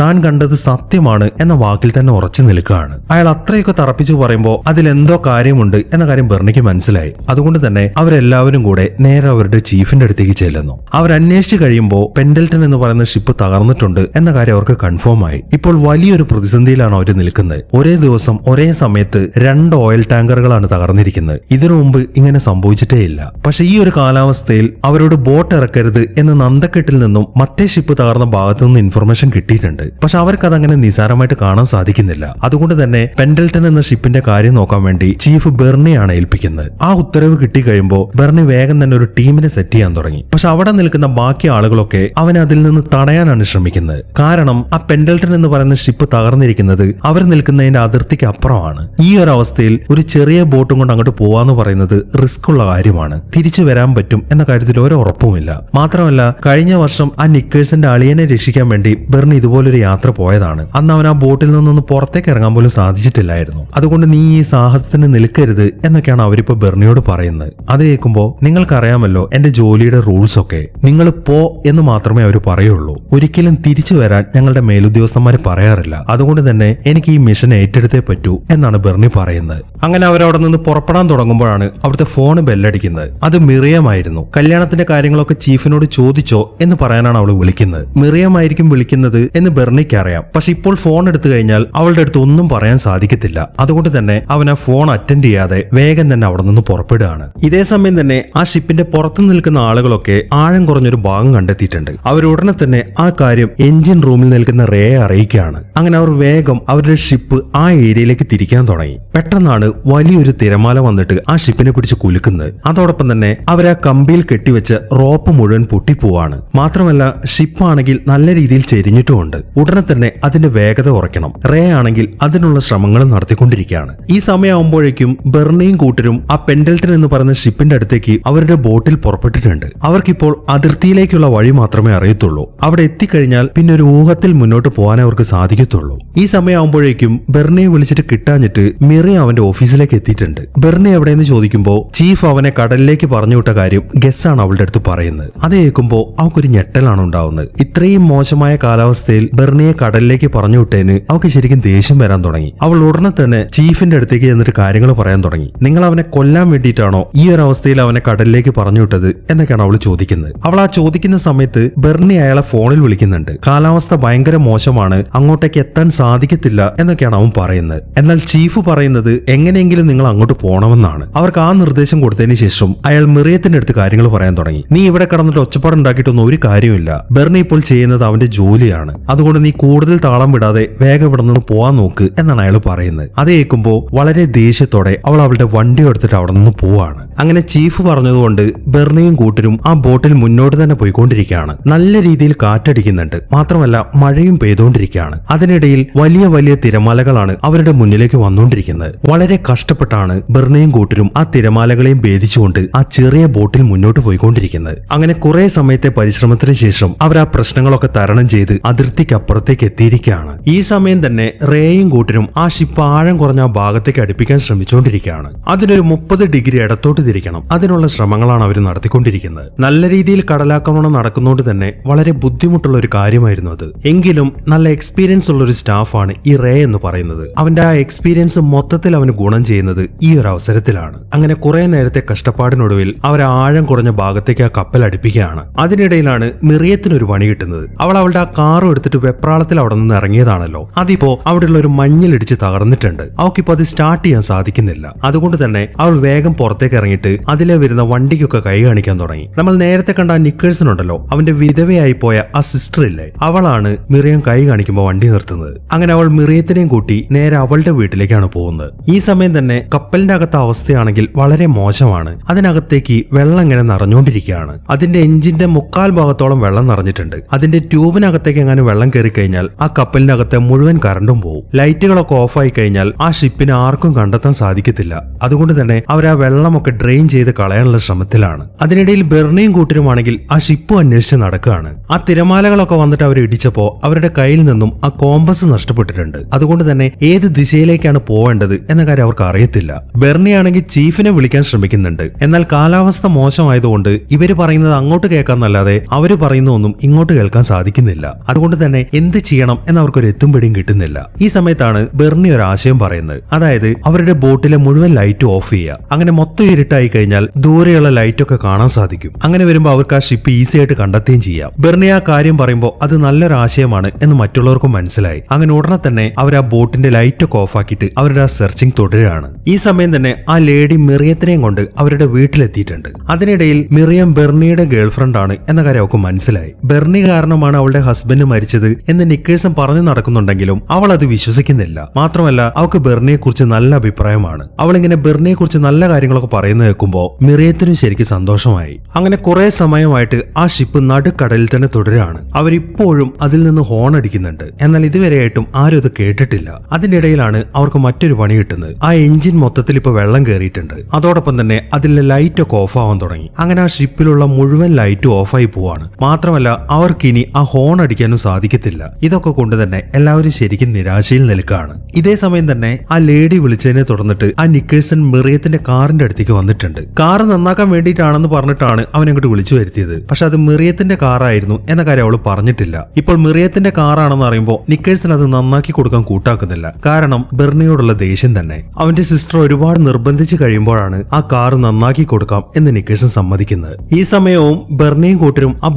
താൻ കണ്ടത് സത്യമാണ് എന്ന വാക്കിൽ തന്നെ ഉറച്ചു നിൽക്കുകയാണ്. അയാൾ അത്രയൊക്കെ തറപ്പിച്ചു പറയുമ്പോൾ അതിലെന്തോ കാര്യമുണ്ട് എന്ന കാര്യം ബെർണിക്ക് മനസ്സിലായി. അതുകൊണ്ട് തന്നെ അവരെല്ലാവരും കൂടെ നേരെ അവരുടെ ചീഫിന്റെ അടുത്തേക്ക് ചെല്ലുന്നു. അവർ അന്വേഷിച്ച് കഴിയുമ്പോൾ പെൻഡൽട്ടൺ എന്ന് പറയുന്ന ഷിപ്പ് തകർന്നിട്ടുണ്ട് എന്ന കാര്യം അവർക്ക് കൺഫേം ആയി. ഇപ്പോൾ വലിയൊരു പ്രതിസന്ധിയിലാണ് അവർ നിൽക്കുന്നത്. ഒരേ ദിവസം ഒരേ സമയത്ത് രണ്ട് ഓയിൽ ടാങ്കറുകളാണ് തകർന്നിരിക്കുന്നത്. ഇതിനു മുമ്പ് ഇങ്ങനെ സംഭവിച്ചിട്ടേയില്ല. പക്ഷെ ഈ ഒരു കാലാവസ്ഥയിൽ അവരോട് ബോട്ട് ഇറക്കരുത് എന്ന് നന്ദക്കെട്ടിൽ നിന്നും മറ്റേ ഷിപ്പ് തകർന്ന ഭാഗത്തു നിന്ന് ഇൻഫർമേഷൻ കിട്ടിയിട്ടുണ്ട്. പക്ഷെ അവർക്ക് അതങ്ങനെ നിസാരമായിട്ട് കാണാൻ സാധിക്കുന്നില്ല. അതുകൊണ്ട് തന്നെ പെൻഡൽട്ടൺ എന്ന ഷിപ്പിന്റെ കാര്യം നോക്കാൻ വേണ്ടി ചീഫ് ബെർണിയാണ് ഏൽപ്പിക്കുന്നത്. ആ ഉത്തരവ് കിട്ടി കഴിയുമ്പോൾ ബെർണി വേഗം തന്നെ ഒരു ടീമിനെ സെറ്റ് ചെയ്യാൻ തുടങ്ങി. പക്ഷെ അവിടെ നിൽക്കുന്ന ബാക്കി ആളുകളൊക്കെ അവനെ അതിൽ നിന്ന് തടയാനാണ് ശ്രമിക്കുന്നത്. കാരണം ആ പെൻഡൽട്ടൺ എന്ന് പറയുന്ന ഷിപ്പ് തകർന്നിരിക്കുന്നത് അവർ നിൽക്കുന്നതിന്റെ അതിർത്തിക്ക് അപ്പുറമാണ്. ഈ ഒരു അവസ്ഥയിൽ ഒരു ചെറിയ ബോട്ടും കൊണ്ട് അങ്ങോട്ട് പോവാന്ന് പറയുന്നത് റിസ്ക് ഉള്ള കാര്യമാണ്. തിരിച്ചു വരാൻ പറ്റും എന്ന കാര്യത്തിൽ ഒരു ഉറപ്പുമില്ല. മാത്രമല്ല കഴിഞ്ഞ വർഷം ആ നിക്കേഴ്സിന്റെ അളിയനെ രക്ഷിക്കാൻ വേണ്ടി ബെർണി ഇതുപോലൊരു യാത്ര പോയതാണ്. അന്ന് അവൻ ആ ബോട്ടിൽ നിന്നൊന്ന് പുറത്തേക്ക് ഇറങ്ങാൻ പോലും സാധിച്ചിട്ടില്ലായിരുന്നു. അതുകൊണ്ട് നീ ഈ സാഹസത്തിന് നിൽക്കരുത് എന്നൊക്കെയാണ് അവരിപ്പോ ബെർണിയോട് പറയുന്നത്. അത് കേൾക്കുമ്പോൾ നിങ്ങൾക്കറിയാമല്ലോ എന്റെ ജോലിയുടെ റൂൾസ് ഒക്കെ. നിങ്ങൾ പോ എന്ന് മാത്രമേ അവർ പറയുള്ളൂ. ഒരിക്കലും തിരിച്ചു വരാൻ ഞങ്ങളുടെ മേലുദ്യോഗസ്ഥന്മാർ പറയാറില്ല. അതുകൊണ്ട് തന്നെ എനിക്ക് ഈ മിഷൻ ഏറ്റെടുത്തേ പറ്റൂ എന്നാണ് ബെർണി പറയുന്നത്. അങ്ങനെ അവരവിടെ നിന്ന് പുറപ്പെടാൻ തുടങ്ങുമ്പോഴാണ് അവിടുത്തെ ഫോൺ ബെല്ലടിക്കുന്നത്. അത് മിറിയമായിരുന്നു. കല്യാണത്തിന്റെ കാര്യങ്ങളൊക്കെ ചീഫിനോട് ചോദിച്ചോ എന്ന് പറയാനാണ് അവൾ വിളിക്കുന്നത്? മിറിയമായിരിക്കും വിളിക്കുന്നത് എന്ന് ബെർണിക്ക് അറിയാം. പക്ഷെ ഇപ്പോൾ ഫോൺ എടുത്തു കഴിഞ്ഞാൽ അവളുടെ അടുത്ത് ഒന്നും പറയാൻ സാധിക്കത്തില്ല. അതുകൊണ്ട് തന്നെ അവൻ ആ ഫോൺ അറ്റൻഡ് ചെയ്യാതെ വേഗം തന്നെ അവിടെ നിന്ന് പുറപ്പെടുകയാണ്. ഇതേ സമയം തന്നെ ആ ഷിപ്പിന്റെ പുറത്തു നിൽക്കുന്ന ആളുകളൊക്കെ ആഴം കുറഞ്ഞൊരു ഭാഗം കണ്ടെത്തിയിട്ടുണ്ട്. അവരുടനെ തന്നെ ആ കാര്യം എഞ്ചിൻ റൂമിൽ നിൽക്കുന്ന റേയെ അറിയിക്കുകയാണ്. അങ്ങനെ അവർ വേഗം അവരുടെ ഷിപ്പ് ആ ഏരിയയിലേക്ക് തിരിക്കാൻ തുടങ്ങി. പെട്ടെന്നാണ് വലിയൊരു തിരമാല വന്നിട്ട് ആ ഷിപ്പിനെ പിടിച്ച് കുലുക്കുന്നത്. അതോടൊപ്പം തന്നെ അവർ ആ കമ്പിയിൽ കെട്ടിവെച്ച റോപ്പ് മുഴുവൻ പൊട്ടിപ്പോവാണ്. മാത്രമല്ല ഷിപ്പ് ആണെങ്കിൽ നല്ല രീതിയിൽ ചെരിഞ്ഞിട്ടുമുണ്ട്. ഉടനെ തന്നെ അതിന്റെ വേഗത കുറയ്ക്കണം. റേ ആണെങ്കിൽ അതിനുള്ള ശ്രമങ്ങൾ നടത്തിക്കൊണ്ടിരിക്കുകയാണ്. ഈ സമയമാകുമ്പോഴേക്കും ബെർണിയും കൂട്ടരും ആ പെൻഡൽട്ടൺ എന്ന് പറയുന്ന ഷിപ്പിന്റെ അടുത്തേക്ക് അവരുടെ ബോട്ടിൽ പുറപ്പെട്ടിട്ടുണ്ട്. അവർക്കിപ്പോൾ അതിർത്തിയിലേക്കുള്ള വഴി മാത്രമേ അറിയത്തുള്ളൂ. അവിടെ എത്തിക്കഴിഞ്ഞാൽ പിന്നെ ഒരു ഊഹത്തിൽ മുന്നോട്ട് പോകാൻ അവർക്ക് സാധിക്കത്തുള്ളൂ. ഈ സമയമാകുമ്പോഴേക്കും ബെർണിയെ വിളിച്ചിട്ട് കിട്ടാഞ്ഞിട്ട് മിറി അവന്റെ ഓഫീസിലേക്ക് എത്തിയിട്ടുണ്ട്. ബെർണി എവിടെയെന്ന് ചോദിക്കുമ്പോൾ ചീഫ് അവനെ കടലിലേക്ക് പറഞ്ഞു വിട്ട കാര്യം ആണ് അവളുടെ അടുത്ത് പറയുന്നത്. അത് കേൾക്കുമ്പോൾ അവൾക്കൊരു ഞെട്ടലാണ് ഉണ്ടാവുന്നത്. ഇത്രയും മോശമായ കാലാവസ്ഥയിൽ ബെർണിയെ കടലിലേക്ക് പറഞ്ഞു വിട്ടതിന് അവൾക്ക് ശരിക്കും ദേഷ്യം വരാൻ തുടങ്ങി. അവൾ ഉടനെ തന്നെ ചീഫിന്റെ അടുത്തേക്ക് ചെന്നിട്ട് കാര്യങ്ങൾ പറയാൻ തുടങ്ങി. നിങ്ങൾ അവനെ കൊല്ലാൻ വേണ്ടിയിട്ടാണോ ഈ ഒരു അവസ്ഥയിൽ അവനെ കടലിലേക്ക് പറഞ്ഞു വിട്ടത്? എന്നൊക്കെയാണ് അവൾ ചോദിക്കുന്നത്. അവൾ ആ ചോദിക്കുന്ന സമയത്ത് ബെർണി അയാളെ ഫോണിൽ വിളിക്കുന്നുണ്ട്. കാലാവസ്ഥ ഭയങ്കര മോശമാണ്. അങ്ങോട്ടേക്ക് എത്താൻ സാധിക്കത്തില്ല എന്നൊക്കെയാണ് അവൻ പറയുന്നത്. എന്നാൽ ചീഫ് പറയുന്നത് എങ്ങനെയെങ്കിലും നിങ്ങൾ അങ്ങോട്ട് പോകണമെന്നാണ് അവർക്ക് ആ നിർദ്ദേശം കൊടുത്തതിന് ശേഷം അയാൾ മിറിയത്തിന്റെ അടുത്ത് കാര്യങ്ങൾ പറയാൻ തുടങ്ങി. നീ ഇവിടെ കടന്നിട്ട് ഒച്ചപ്പാടുണ്ടാക്കിയിട്ടൊന്നും ഒരു കാര്യമില്ല ബെർണി ഇപ്പോൾ ചെയ്യുന്നത് അവന്റെ ജോലിയാണ്. അതുകൊണ്ട് നീ കൂടുതൽ താളം വിടാതെ വേഗം ഇവിടെ നിന്ന് പോവാൻ നോക്ക് എന്നാണ് അയാൾ പറയുന്നത്. അത് കേൾക്കുമ്പോൾ വളരെ ദേഷ്യത്തോടെ അവൾ അവളുടെ വണ്ടി എടുത്തിട്ട് അവിടെ നിന്ന് പോവാണ്. അങ്ങനെ ചീഫ് പറഞ്ഞതുകൊണ്ട് ബെർണിയും കൂട്ടരും ആ ബോട്ടിൽ മുന്നോട്ട് തന്നെ പോയിക്കൊണ്ടിരിക്കുകയാണ്. നല്ല രീതിയിൽ കാറ്റടിക്കുന്നുണ്ട്. മാത്രമല്ല മഴയും പെയ്തുകൊണ്ടിരിക്കുകയാണ്. അതിനിടയിൽ വലിയ വലിയ തിരമാലകളാണ് അവരുടെ മുന്നിലേക്ക് വന്നുകൊണ്ടിരിക്കുന്നത്. വളരെ കഷ്ടപ്പെട്ടാണ് ബെർണയും കൂട്ടരും ആ തിരമാലകളെയും ഭേദിച്ചുകൊണ്ട് ആ ചെറിയ ബോട്ടിൽ മുന്നോട്ട് പോയിക്കൊണ്ടിരിക്കുന്നത്. അങ്ങനെ കുറെ സമയത്തെ പരിശ്രമത്തിന് ശേഷം അവർ ആ പ്രശ്നങ്ങളൊക്കെ തരണം ചെയ്ത് അതിർത്തിക്കപ്പുറത്തേക്ക് എത്തിയിരിക്കുകയാണ്. ഈ സമയം തന്നെ റേയും കൂട്ടിനും ആ ഷിപ്പ് ആഴം കുറഞ്ഞ ആ ഭാഗത്തേക്ക് അടുപ്പിക്കാൻ ശ്രമിച്ചുകൊണ്ടിരിക്കുകയാണ്. അതിനൊരു മുപ്പത് ഡിഗ്രി ഇടത്തോട്ട് തിരിക്കണം. അതിനുള്ള ശ്രമങ്ങളാണ് അവർ നടത്തിക്കൊണ്ടിരിക്കുന്നത്. നല്ല രീതിയിൽ കടലാക്രമണം നടക്കുന്നതുകൊണ്ട് തന്നെ വളരെ ബുദ്ധിമുട്ടുള്ള ഒരു കാര്യമായിരുന്നു അത്. എങ്കിലും നല്ല എക്സ്പീരിയൻസ് ഉള്ള ഒരു സ്റ്റാഫാണ് ഈ റേ എന്ന് പറയുന്നത്. അവന്റെ ആ എക്സ്പീരിയൻസ് മൊത്തത്തിൽ അവന് ഗുണം ചെയ്യുന്നത് ഈ ഒരു അവസരത്തിലാണ്. അങ്ങനെ കുറെ നേരത്തെ കഷ്ടപ്പാടിനൊടുവിൽ അവർ ആഴം കുറഞ്ഞ ഭാഗത്തേക്ക് ആ കപ്പൽ അടുപ്പിക്കുകയാണ്. അതിനിടയിലാണ് മിറിയത്തിനൊരു പണി കിട്ടുന്നത്. അവൾ അവളുടെ ആ കാറും എടുത്തിട്ട് വെപ്രാളത്തിൽ അവിടെ നിന്ന് ഇറങ്ങിയതാണല്ലോ. അതിപ്പോ അവിടെയുള്ള ഒരു മഞ്ഞിലിടിച്ച് തകർന്നിട്ടുണ്ട്. അവൾക്കിപ്പോ അത് സ്റ്റാർട്ട് ചെയ്യാൻ സാധിക്കുന്നില്ല. അതുകൊണ്ട് തന്നെ അവൾ വേഗം പുറത്തേക്ക് ഇറങ്ങിയിട്ട് അതിലെ വരുന്ന വണ്ടിക്കൊക്കെ കൈ കാണിക്കാൻ തുടങ്ങി. നമ്മൾ നേരത്തെ കണ്ട നിക്കേഴ്സൺ ഉണ്ടല്ലോ അവന്റെ വിധവയായി പോയ ആ സിസ്റ്റർ ഇല്ലേ? അവളാണ് മിറിയം കൈ കാണിക്കുമ്പോൾ വണ്ടി നിർത്തുന്നത്. അങ്ങനെ അവൾ മിറിയത്തിനെയും കൂട്ടി നേരെ അവളുടെ വീട്ടിലേക്കാണ് പോകുന്നത്. ഈ സമയം തന്നെ കപ്പലിന്റെ അകത്തെ അവസ്ഥയാണെങ്കിൽ വളരെ മോശമാണ്. അതിനകത്തേക്ക് വെള്ളം ഇങ്ങനെ നിറഞ്ഞുകൊണ്ടിരിക്കുകയാണ്. അതിന്റെ എഞ്ചിന്റെ മുക്കാൽ ഭാഗത്തോളം വെള്ളം നിറഞ്ഞിട്ടുണ്ട്. അതിന്റെ ട്യൂബിനകത്തേക്ക് എങ്ങനെ വെള്ളം കയറി കഴിഞ്ഞാൽ ആ കപ്പലിന്റെ അകത്തെ മുഴുവൻ കറണ്ടും പോകും ലൈറ്റുകളൊക്കെ ഓഫ് ആയി കഴിഞ്ഞാൽ ആ ഷിപ്പിനെ ആർക്കും കണ്ടെത്താൻ സാധിക്കത്തില്ല. അതുകൊണ്ട് തന്നെ അവർ ആ വെള്ളമൊക്കെ ഡ്രെയിൻ ചെയ്ത് കളയാനുള്ള ശ്രമത്തിലാണ്. അതിനിടയിൽ ബെർണിയും കൂട്ടരുമാണെങ്കിൽ ആ ഷിപ്പും അന്വേഷിച്ച് നടക്കുകയാണ്. ആ തിരമാലകളൊക്കെ വന്നിട്ട് അവർ ഇടിച്ചപ്പോ അവരുടെ കയ്യിൽ നിന്നും ആ കോമ്പസ് നഷ്ടപ്പെട്ടിട്ടുണ്ട്. അതുകൊണ്ട് തന്നെ ഏത് ദിശയിലേക്കാണ് പോവേണ്ടത് എന്ന കാര്യം അവർക്ക് അറിയത്തില്ല. ബെർണിയാണെങ്കിൽ ചീഫിനെ വിളിക്കാൻ ശ്രമിക്കുന്നുണ്ട്. എന്നാൽ കാലാവസ്ഥ മോശമായതുകൊണ്ട് ഇവർ പറയുന്നത് അങ്ങോട്ട് കേൾക്കാന്നല്ലാതെ അവർ പറയുന്ന ഒന്നും ഇങ്ങോട്ട് കേൾക്കാൻ സാധിക്കുന്നില്ല. അതുകൊണ്ട് തന്നെ എന്ത് ചെയ്യണം എന്ന് അവർക്കൊരു എത്തും പിടിയും കിട്ടുന്നില്ല. ഈ സമയത്താണ് ബെർണി ഒരു ആശയം പറയുന്നത്. അതായത് അവരുടെ ബോട്ടിലെ മുഴുവൻ ലൈറ്റ് ഓഫ് ചെയ്യുക. അങ്ങനെ മൊത്തം ഇരുട്ടായി കഴിഞ്ഞാൽ ദൂരെയുള്ള ലൈറ്റൊക്കെ കാണാൻ സാധിക്കും. അങ്ങനെ വരുമ്പോൾ അവർക്ക് ആ ഷിപ്പ് ഈസി ആയിട്ട് കണ്ടെത്തുകയും ചെയ്യാം. ബെർണി ആ കാര്യം പറയുമ്പോൾ അത് നല്ലൊരു ആശയമാണ് എന്ന് മറ്റുള്ളവർക്കും മനസ്സിലായി. അങ്ങനെ ഉടനെ തന്നെ അവർ ആ ബോട്ടിന്റെ ലൈറ്റൊക്കെ ഓഫ് ആക്കിയിട്ട് അവരുടെ ആ സെർച്ചിങ് തുടരുകയാണ്. ഈ സമയം തന്നെ ആ ലേഡി മിറിയത്തിനെയും കൊണ്ട് അവരുടെ വീട്ടിലെത്തിയിട്ടുണ്ട്. അതിനിടയിൽ മിറിയം ബെർണിയുടെ ഗേൾഫ്രണ്ട് ആണ് എന്ന കാര്യം അവർക്ക് മനസ്സിലായി. ബെർണി കാരണമാണ് അവളുടെ ഹസ്ബൻഡ് മരിച്ചത് എന്ന് നിക്കേഴ്സൺ പറഞ്ഞു നടക്കുന്നുണ്ടെങ്കിലും അവൾ അത് വിശ്വസിക്കുന്നില്ല. മാത്രമല്ല അവൾക്ക് ബെർണിയെ കുറിച്ച് നല്ല അഭിപ്രായമാണ്. അവൾ ഇങ്ങനെ ബെർണിയെ കുറിച്ച് നല്ല കാര്യങ്ങളൊക്കെ പറയുന്നത് കേൾക്കുമ്പോൾ മിറിയത്തിനും ശരിക്കും സന്തോഷമായി. അങ്ങനെ കുറെ സമയമായിട്ട് ആ ഷിപ്പ് നടുക്കടലിൽ തന്നെ തുടരുകയാണ്. അവരിപ്പോഴും അതിൽ നിന്ന് ഹോൺ അടിക്കുന്നുണ്ട്. എന്നാൽ ഇതുവരെയായിട്ടും ആരും അത് കേട്ടിട്ടില്ല. അതിന്റെ ഇടയിലാണ് അവർക്ക് മറ്റൊരു പണി കിട്ടുന്നത്. ആ എഞ്ചിൻ മൊത്തത്തിൽ ഇപ്പൊ വെള്ളം കയറിയിട്ടുണ്ട്. അതോടൊപ്പം തന്നെ അതിലെ ലൈറ്റ് ഒക്കെ ഓഫ് ആവാൻ തുടങ്ങി. അങ്ങനെ ആ ഷിപ്പിലുള്ള മുഴുവൻ ലൈറ്റും ഓഫായി പോവാണ്. മാത്രമല്ല അവർക്കിനി ആ ഹോൺ അടിക്കാനും സാധിക്കത്തില്ല. ഇതൊക്കെ കൊണ്ട് തന്നെ എല്ലാവരും ശരിക്കും നിരാശയിൽ നിൽക്കുകയാണ്. ഇതേ സമയം തന്നെ ആ ലേഡി വിളിച്ചതിനെ തുടർന്നിട്ട് ആ നിക്കേഴ്സൺ മെറിയത്തിന്റെ കാറിന്റെ അടുത്തേക്ക് വന്നിട്ടുണ്ട്. കാർ നന്നാക്കാൻ വേണ്ടിയിട്ടാണെന്ന് പറഞ്ഞിട്ടാണ് അവൻ അങ്ങോട്ട് വിളിച്ചു വരുത്തിയത്. പക്ഷെ അത് മെറിയത്തിന്റെ കാറായിരുന്നു എന്ന കാര്യം അവൾ പറഞ്ഞിട്ടില്ല. ഇപ്പോൾ മെറിയത്തിന്റെ കാറാണെന്ന് അറിയുമ്പോൾ നിക്കേഴ്സൺ അത് നന്നാക്കി കൊടുക്കാൻ കൂട്ടാക്കുന്നില്ല. കാരണം ബെർണിയോടുള്ള ദേഷ്യം തന്നെ. അവന്റെ സിസ്റ്റർ ഒരുപാട് നിർബന്ധിച്ച് കഴിയുമ്പോഴാണ് ആ കാർ നന്നാക്കി കൊടുക്കാം എന്ന് നിക്കേഴ്സൺ സമ്മതിക്കുന്നത്. ഈ സമയവും ബെർണിയും കൂട്ടരും ആ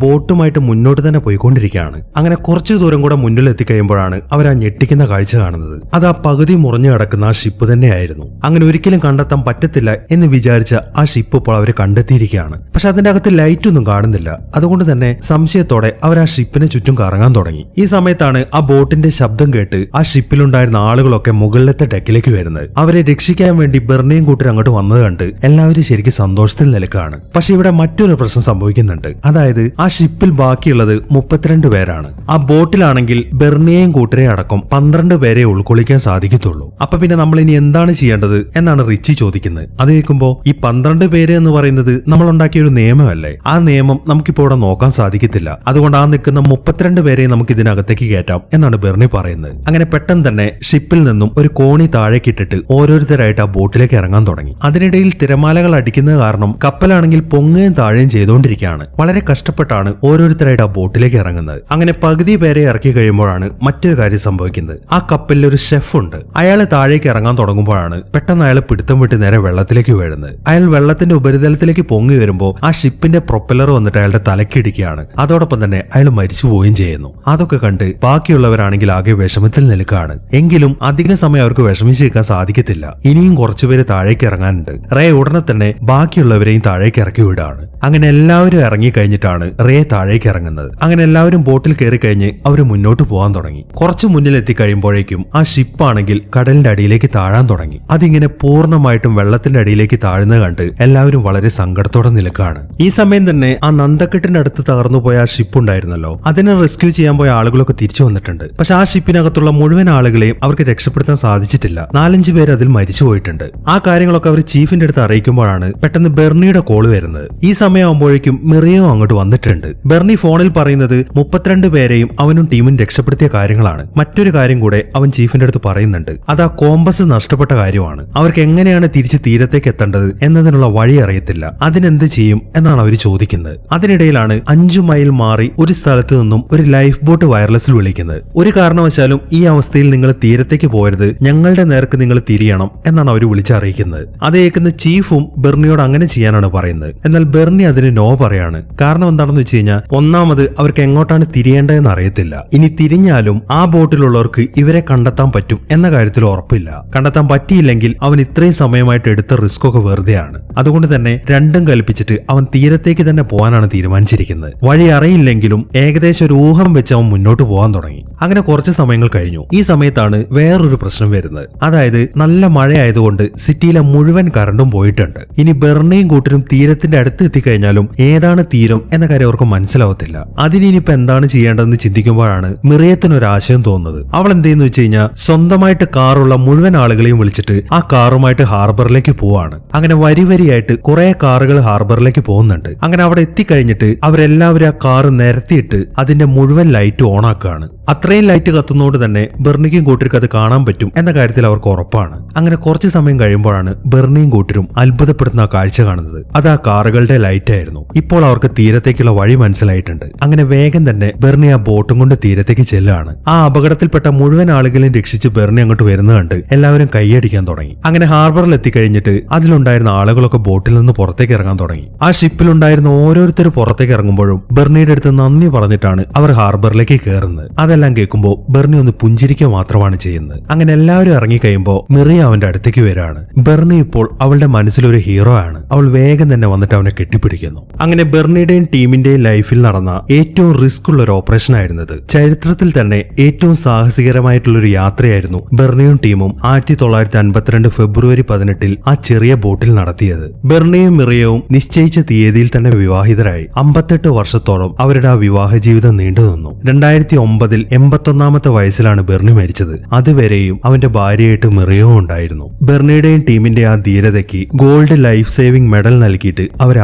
ബോട്ടുമായിട്ട് മുന്നോട്ട് തന്നെ പോയിക്കൊണ്ടിരിക്കുകയാണ്. അങ്ങനെ കുറച്ചു ദൂരം കൂടെ മുന്നിൽ എത്തിക്കഴിയുമ്പോഴാണ് അവർ ആ ഞെട്ടിക്കുന്ന കാഴ്ച കാണുന്നത്. അത് ആ പകുതി മുറിഞ്ഞു കിടക്കുന്ന ആ ഷിപ്പ് തന്നെയായിരുന്നു. അങ്ങനെ ഒരിക്കലും കണ്ടെത്താൻ പറ്റത്തില്ല എന്ന് വിചാരിച്ച ആ ഷിപ്പ് ഇപ്പോൾ അവർ കണ്ടെത്തിയിരിക്കുകയാണ്. പക്ഷെ അതിന്റെ അകത്ത് ലൈറ്റ് ഒന്നും കാണുന്നില്ല. അതുകൊണ്ട് തന്നെ സംശയത്തോടെ അവർ ആ ഷിപ്പിനെ ചുറ്റും കറങ്ങാൻ തുടങ്ങി. ഈ സമയത്താണ് ആ ബോട്ടിന്റെ ശബ്ദം കേട്ട് ആ ഷിപ്പിലുണ്ടായിരുന്ന ആളുകളൊക്കെ മുകളിലത്തെ ഡെക്കിലേക്ക് വരുന്നത്. അവരെ രക്ഷിക്കാൻ വേണ്ടി ബെർണിയും കൂട്ടർ അങ്ങോട്ട് വന്നത് കണ്ട് എല്ലാവരും ശരിക്കും സന്തോഷത്തിൽ നിൽക്കുകയാണ്. പക്ഷെ ഇവിടെ മറ്റൊരു പ്രശ്നം സംഭവിക്കുന്നുണ്ട്. അതായത് ആ ഷിപ്പിൽ ബാക്കിയുള്ളത് മുപ്പത്തിരണ്ട് പേരാണ്. ആ ബോട്ടിലാണെങ്കിൽ ബെർണിയെയും കൂട്ടരെ അടക്കം പന്ത്രണ്ട് പേരെ ഉൾക്കൊള്ളിക്കാൻ സാധിക്കത്തുള്ളൂ. അപ്പൊ പിന്നെ നമ്മൾ ഇനി എന്താണ് ചെയ്യേണ്ടത് എന്നാണ് റിച്ചി ചോദിക്കുന്നത്. അത് കേൾക്കുമ്പോ ഈ പന്ത്രണ്ട് പേര് എന്ന് പറയുന്നത് നമ്മൾ ഉണ്ടാക്കിയ ഒരു നിയമമല്ലേ? ആ നിയമം നമുക്കിപ്പോ ഇവിടെ നോക്കാൻ സാധിക്കത്തില്ല. അതുകൊണ്ട് ആ നിൽക്കുന്ന മുപ്പത്തിരണ്ട് പേരെ നമുക്ക് ഇതിനകത്തേക്ക് കയറ്റാം എന്നാണ് ബെർണി പറയുന്നത്. അങ്ങനെ പെട്ടെന്ന് തന്നെ ഷിപ്പിൽ നിന്നും ഒരു കോണി താഴേക്ക് ഇട്ടിട്ട് ഓരോരുത്തരായിട്ട് ആ ബോട്ടിലേക്ക് ഇറങ്ങാൻ തുടങ്ങി. അതിനിടയിൽ തിരമാലകൾ അടിക്കുന്നത് കാരണം കപ്പലാണെങ്കിൽ പൊങ്ങുകയും താഴെയും ചെയ്തുകൊണ്ടിരിക്കുകയാണ്. വളരെ കഷ്ടപ്പെട്ടാണ് ഓരോരുത്തരായിട്ട് ആ ബോട്ടിലേക്ക് ഇറങ്ങുന്നത്. അങ്ങനെ പകുതി പേരെ ഇറക്കി കഴിയുമ്പോഴാണ് മറ്റൊരു കാര്യം സംഭവിക്കുന്നത്. ആ കപ്പലിൽ ഒരു ഷെഫ് ഉണ്ട്. അയാളെ താഴേക്ക് ഇറങ്ങാൻ തുടങ്ങുമ്പോഴാണ് പെട്ടെന്ന് അയാൾ പിടുത്തം വിട്ട് നേരെ വെള്ളത്തിലേക്ക് വീഴുന്നത്. അയാൾ വെള്ളത്തിന്റെ ഉപരിതലത്തിലേക്ക് പൊങ്ങി വരുമ്പോൾ ആ ഷിപ്പിന്റെ പ്രൊപ്പല്ലർ വന്നിട്ട് അയാളുടെ തലക്കിടിക്കുകയാണ് അതോടൊപ്പം തന്നെ അയാൾ മരിച്ചു പോവുകയും ചെയ്യുന്നു. അതൊക്കെ കണ്ട് ബാക്കിയുള്ളവരാണെങ്കിൽ ആകെ വിഷമത്തിൽ നിൽക്കുകയാണ്. എങ്കിലും അധിക സമയം അവർക്ക് വിഷമിച്ചിരിക്കാൻ സാധിക്കത്തില്ല. ഇനിയും കുറച്ചുപേര് താഴേക്ക് ഇറങ്ങാനുണ്ട്. റേ ഉടനെ തന്നെ ബാക്കിയുള്ളവരെയും താഴേക്ക് ഇറക്കി വിടുകയാണ്. അങ്ങനെ എല്ലാവരും ഇറങ്ങി കഴിഞ്ഞിട്ടാണ് റേ താഴേക്ക് ഇറങ്ങുന്നത്. അങ്ങനെ എല്ലാവരും ബോട്ടിൽ കയറി കഴിഞ്ഞ് അവർ മുന്നോട്ട് പോകാൻ തുടങ്ങി. കുറച്ചു മുന്നിൽ എത്തിക്കഴിയുമ്പോഴേക്കും ആ ഷിപ്പ് ആണെങ്കിൽ കടലിന്റെ അടിയിലേക്ക് താഴാൻ തുടങ്ങി. അതിങ്ങനെ പൂർണമായിട്ടും വെള്ളത്തിന്റെ അടിയിലേക്ക് താഴ്ന്നത് കണ്ട് എല്ലാവരും വളരെ സങ്കടത്തോടെ നിൽക്കുകയാണ്. ഈ സമയം തന്നെ ആ നന്ദക്കെട്ടിന്റെ അടുത്ത് തകർന്നു പോയ ആ ഷിപ്പ് ഉണ്ടായിരുന്നല്ലോ. അതിനെ റെസ്ക്യൂ ചെയ്യാൻ പോയ ആളുകളൊക്കെ തിരിച്ചു വന്നിട്ടുണ്ട്. പക്ഷെ ആ ഷിപ്പിനകത്തുള്ള മുഴുവൻ ആളുകളെയും അവർക്ക് രക്ഷപ്പെടുത്താൻ സാധിച്ചിട്ടില്ല. നാലഞ്ച് പേര് അതിൽ മരിച്ചു പോയിട്ടുണ്ട് ആ കാര്യങ്ങളൊക്കെ അവർ ചീഫിന്റെ അടുത്ത് അറിയിക്കുമ്പോഴാണ് പെട്ടെന്ന് ബെർണിയുടെ കോൾ വരുന്നത്. ഈ സമയമാകുമ്പോഴേക്കും മിറിയോ അങ്ങോട്ട് വന്നിട്ടുണ്ട്. ബെർണി ഫോണിൽ പറയുന്നത് മുപ്പത്തിരണ്ട് പേരെയും അവനും ടീമും രക്ഷപ്പെടുത്തിയ കാര്യങ്ങളാണ്. മറ്റൊരു കാര്യം കൂടെ അവൻ ചീഫിന്റെ അടുത്ത് പറയുന്നുണ്ട്. അത് ആ കോമ്പസ് നഷ്ടപ്പെട്ട കാര്യമാണ്. അവർക്ക് എങ്ങനെയാണ് തിരിച്ച് തീരത്തേക്ക് എത്തേണ്ടത് എന്നതിനുള്ള വഴി അറിയത്തില്ല. അതിനെന്ത് ചെയ്യും എന്നാണ് അവർ ചോദിക്കുന്നത്. അതിനിടയിലാണ് അഞ്ചു മൈൽ മാറി ഒരു സ്ഥലത്ത് നിന്നും ഒരു ലൈഫ് ബോട്ട് വയർലെസ്സിൽ വിളിക്കുന്നത്. ഒരു കാരണവശാലും ഈ അവസ്ഥയിൽ നിങ്ങൾ തീരത്തേക്ക് പോരുത് ഞങ്ങളുടെ നേർക്ക് നിങ്ങൾ തിരിയണം എന്നാണ് അവർ വിളിച്ചറിയിക്കുന്നത്. അത് കേൾക്കുന്ന ചീഫും ബെർണിയോട് അങ്ങനെ ചെയ്യാനാണ് പറയുന്നത്. എന്നാൽ ബെർണി അതിന് നോ പറയാണ്. കാരണം എന്താണെന്ന് വെച്ച് കഴിഞ്ഞാൽ ഒന്നാമത് അവർക്ക് എങ്ങോട്ടാണ് തിരിയേണ്ടതെന്ന് അറിയത്തില്ല. ഇനി തിരിഞ്ഞാലും ആ ബോട്ടിലുള്ളവർക്ക് ഇവരെ കണ്ടെത്താൻ പറ്റും എന്ന കാര്യത്തിൽ ഉറപ്പില്ല. കണ്ടെത്താൻ പറ്റിയില്ലെങ്കിൽ അവൻ ഇത്രയും സമയമായിട്ട് എടുത്ത റിസ്ക് ഒക്കെ വെറുതെയാണ്. അതുകൊണ്ട് തന്നെ രണ്ടും കൽപ്പിച്ചിട്ട് അവൻ തീരത്തേക്ക് തന്നെ പോകാനാണ് തീരുമാനിച്ചിരിക്കുന്നത്. വഴി അറിയില്ലെങ്കിലും ഏകദേശം ഒരു ഊഹം വെച്ച് അവൻ മുന്നോട്ട് പോകാൻ തുടങ്ങി. അങ്ങനെ കുറച്ച് സമയങ്ങൾ കഴിഞ്ഞു. ഈ സമയത്താണ് വേറൊരു പ്രശ്നം വരുന്നത്. അതായത് നല്ല മഴയായതുകൊണ്ട് സിറ്റിയിലെ മുഴുവൻ കറണ്ടും പോയിട്ടുണ്ട്. ഇനി ബെർണയും കൂട്ടരും തീരത്തിന്റെ അടുത്ത് എത്തിക്കഴിഞ്ഞാലും ഏതാണ് തീരം എന്ന കാര്യം അവർക്ക് മനസ്സിലാവത്തില്ല. അതിനിപ്പോ എന്താണ് ചെയ്യേണ്ടതെന്ന് ചിന്തിക്കുമ്പോഴാണ് മിറിയത്തിനൊരു ആശയം തോന്നുന്നത്. അവൾ എന്തെന്ന് വെച്ച് കഴിഞ്ഞാൽ സ്വന്തമായിട്ട് കാറുള്ള മുഴുവൻ ആളുകളെയും വിളിച്ചിട്ട് ആ കാറുമായിട്ട് ഹാർബറിലേക്ക് പോവാണ്. അങ്ങനെ വരി വരിയായിട്ട് കുറെ കാറുകൾ ഹാർബറിലേക്ക് പോകുന്നുണ്ട്. അങ്ങനെ അവിടെ എത്തിക്കഴിഞ്ഞിട്ട് അവരെല്ലാവരും ആ കാറ് നിരത്തിയിട്ട് അതിന്റെ മുഴുവൻ ലൈറ്റ് ഓൺ ആക്കുകയാണ് അത്രയും ലൈറ്റ് കത്തുന്നതുകൊണ്ട് തന്നെ ബെർണിക്കും കൂട്ടർക്ക് അത് കാണാൻ പറ്റും എന്ന കാര്യത്തിൽ അവർക്ക് ഉറപ്പാണ്. അങ്ങനെ കുറച്ച് സമയം കഴിയുമ്പോഴാണ് ബെർണിയും കൂട്ടരും അത്ഭുതപ്പെടുന്ന കാഴ്ച കാണുന്നത്. അത് ആ കാറുകളുടെ ലൈറ്റ് ആയിരുന്നു ഇപ്പോൾ അവർക്ക് തീരത്തേക്കുള്ള വഴി മനസ്സിലായിട്ടുണ്ട്. അങ്ങനെ വേഗം തന്നെ ബെർണി ആ ബോട്ടും കൊണ്ട് തീരത്തേക്ക് ചെല്ലുകയാണ്. ആ അപകടത്തിൽപ്പെട്ട മുഴുവൻ ആളുകളെയും രക്ഷിച്ച് ബെർണി അങ്ങോട്ട് വരുന്നത് കണ്ട് എല്ലാവരും കൈയടിക്കാൻ തുടങ്ങി. അങ്ങനെ ഹാർബറിൽ എത്തിക്കഴിഞ്ഞിട്ട് അതിലുണ്ടായിരുന്ന ആളുകളൊക്കെ ബോട്ടിൽ നിന്ന് പുറത്തേക്ക് ഇറങ്ങാൻ തുടങ്ങി. ആ ഷിപ്പിലുണ്ടായിരുന്ന ഓരോരുത്തർ പുറത്തേക്ക് ഇറങ്ങുമ്പോഴും ബെർണിയുടെ അടുത്ത് നന്ദി പറഞ്ഞിട്ടാണ് അവർ ഹാർബറിലേക്ക് കയറുന്നത്. അതെല്ലാം കേൾക്കുമ്പോൾ ബെർണി ഒന്ന് പുഞ്ചിരിക്കുക മാത്രമാണ് ചെയ്യുന്നത്. അങ്ങനെ എല്ലാവരും ഇറങ്ങിക്കഴിയുമ്പോൾ മിറിയ അവന്റെ അടുത്തേക്ക് വരികയാണ്. ബെർണി ഇപ്പോൾ അവളുടെ മനസ്സിലൊരു ഹീറോ ആണ്. അവൾ വേഗം തന്നെ വന്നിട്ട് അവനെ കെട്ടിപ്പിടിക്കുന്നു അങ്ങനെ ബെർണിയുടെയും ടീമിന്റെ ലൈഫിൽ നടന്ന ഏറ്റവും റിസ്ക് ഉള്ള ഒരു ഓപ്പറേഷൻ ആയിരുന്നത് ചരിത്രത്തിൽ തന്നെ ഏറ്റവും സാഹസികരമായിട്ടുള്ള ഒരു യാത്രയായിരുന്നു ബെർണിയും ടീമും ആയിരത്തി തൊള്ളായിരത്തി അൻപത്തിരണ്ട് ഫെബ്രുവരി പതിനെട്ടിൽ ആ ചെറിയ ബോട്ടിൽ നടത്തിയത്. ബെർണിയും മിറിയവും നിശ്ചയിച്ച തീയതിയിൽ തന്നെ വിവാഹിതരായി. അമ്പത്തെട്ട് വർഷത്തോളം അവരുടെ ആ വിവാഹ ജീവിതം നീണ്ടു നിന്നു രണ്ടായിരത്തി ഒമ്പതിൽ എൺപത്തൊന്നാമത്തെ വയസ്സിലാണ് ബെർണി മരിച്ചത്. അതുവരെയും അവന്റെ ഭാര്യയായിട്ട് മിറിയവും ഉണ്ടായിരുന്നു. ബെർണിയുടെയും ടീമിന്റെ ആ ധീരതയ്ക്ക് ഗോൾഡ് ലൈഫ് സേവിംഗ് മെഡൽ നൽകിയിട്ട് അവരെ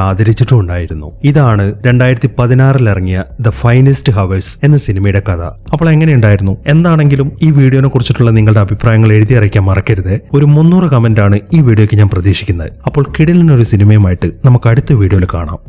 ഉണ്ടായിരുന്നു ഇതാണ് രണ്ടായിരത്തി പതിനാറിൽ ഇറങ്ങിയ ദ ഫൈനസ്റ്റ് ഹവേഴ്സ് എന്ന സിനിമയുടെ കഥ. അപ്പോൾ എങ്ങനെയുണ്ടായിരുന്നു? എന്താണെങ്കിലും ഈ വീഡിയോനെ കുറിച്ചിട്ടുള്ള നിങ്ങളുടെ അഭിപ്രായങ്ങൾ എഴുതി അറിയിക്കാൻ മറക്കരുത്. ഒരു മുന്നൂറ് കമന്റ് ആണ് ഈ വീഡിയോയ്ക്ക് ഞാൻ പ്രതീക്ഷിക്കുന്നത്. അപ്പോൾ കിടിലിനൊരു സിനിമയുമായിട്ട് നമുക്ക് അടുത്ത വീഡിയോയിൽ കാണാം.